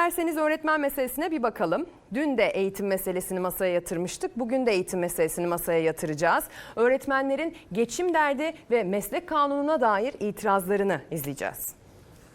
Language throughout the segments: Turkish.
İsterseniz öğretmen meselesine bir bakalım. Dün de eğitim meselesini masaya yatırmıştık. Bugün de eğitim meselesini masaya yatıracağız. Öğretmenlerin geçim derdi ve meslek kanununa dair itirazlarını izleyeceğiz.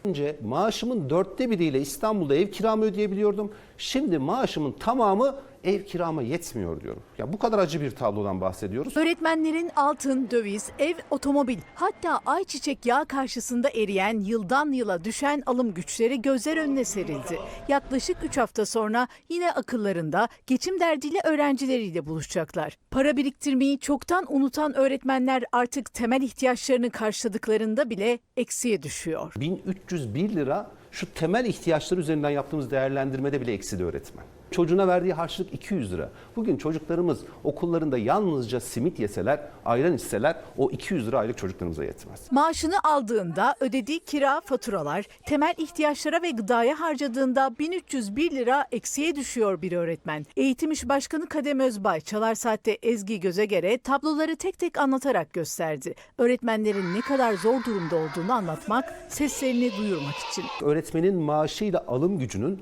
Önce maaşımın dörtte biriyle İstanbul'da ev kiramı ödeyebiliyordum. Şimdi maaşımın tamamı ev kirama yetmiyor diyorum. Ya bu kadar acı bir tablodan bahsediyoruz. Öğretmenlerin altın, döviz, ev, otomobil hatta ayçiçek yağı karşısında eriyen yıldan yıla düşen alım güçleri gözler önüne serildi. Yaklaşık 3 hafta sonra yine akıllarında geçim derdiyle öğrencileriyle buluşacaklar. Para biriktirmeyi çoktan unutan öğretmenler artık temel ihtiyaçlarını karşıladıklarında bile eksiye düşüyor. 1301 lira şu temel ihtiyaçlar üzerinden yaptığımız değerlendirmede bile eksidi öğretmen. Çocuğuna verdiği harçlık 200 lira. Bugün çocuklarımız okullarında yalnızca simit yeseler, ayran içseler o 200 lira aylık çocuklarımıza yetmez. Maaşını aldığında ödediği kira, faturalar, temel ihtiyaçlara ve gıdaya harcadığında 1301 lira eksiye düşüyor bir öğretmen. Eğitim İş Başkanı Kadem Özbay, Çalar Saat'te Ezgi Gözegere tabloları tek tek anlatarak gösterdi. Öğretmenlerin ne kadar zor durumda olduğunu anlatmak, seslerini duyurmak için. Öğretmenin maaşıyla alım gücünün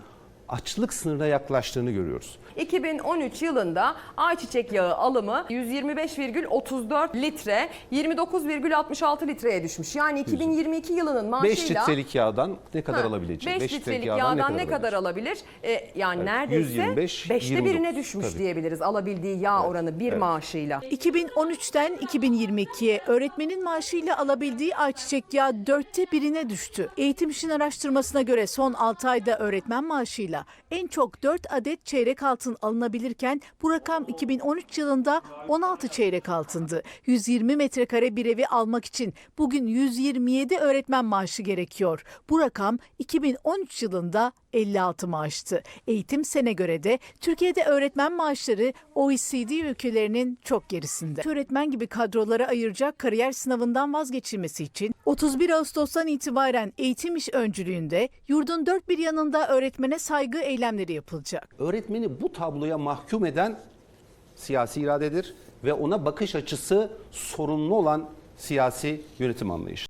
açlık sınırına yaklaştığını görüyoruz. 2013 yılında ayçiçek yağı alımı 125,34 litre 29,66 litreye düşmüş. Yani 2022 yılının 5 maaşıyla litrelik yağdan ne kadar Ha, alabileceği? 5 beş litrelik yağdan, ne kadar, alabilir? Ee, yani neredeyse 125, 5'te 29 birine düşmüş tabii. diyebiliriz alabildiği yağ oranı bir maaşıyla. 2013'ten 2022'ye öğretmenin maaşıyla alabildiği ayçiçek yağı dörtte birine düştü. Eğitim İş'in araştırmasına göre son 6 ayda öğretmen maaşıyla en çok 4 adet çeyrek altın alınabilirken bu rakam 2013 yılında 16 çeyrek altındı. 120 metrekare bir evi almak için bugün 127 öğretmen maaşı gerekiyor. Bu rakam 2013 yılında 56 maaştı. Eğitim sene göre de Türkiye'de öğretmen maaşları OECD ülkelerinin çok gerisinde. Öğretmen gibi kadrolara ayıracak kariyer sınavından vazgeçilmesi için 31 Ağustos'tan itibaren eğitim iş öncülüğünde yurdun dört bir yanında öğretmene saygı eylemleri yapılacak. Öğretmeni bu tabloya mahkum eden siyasi iradedir ve ona bakış açısı sorunlu olan siyasi yönetim anlayışı.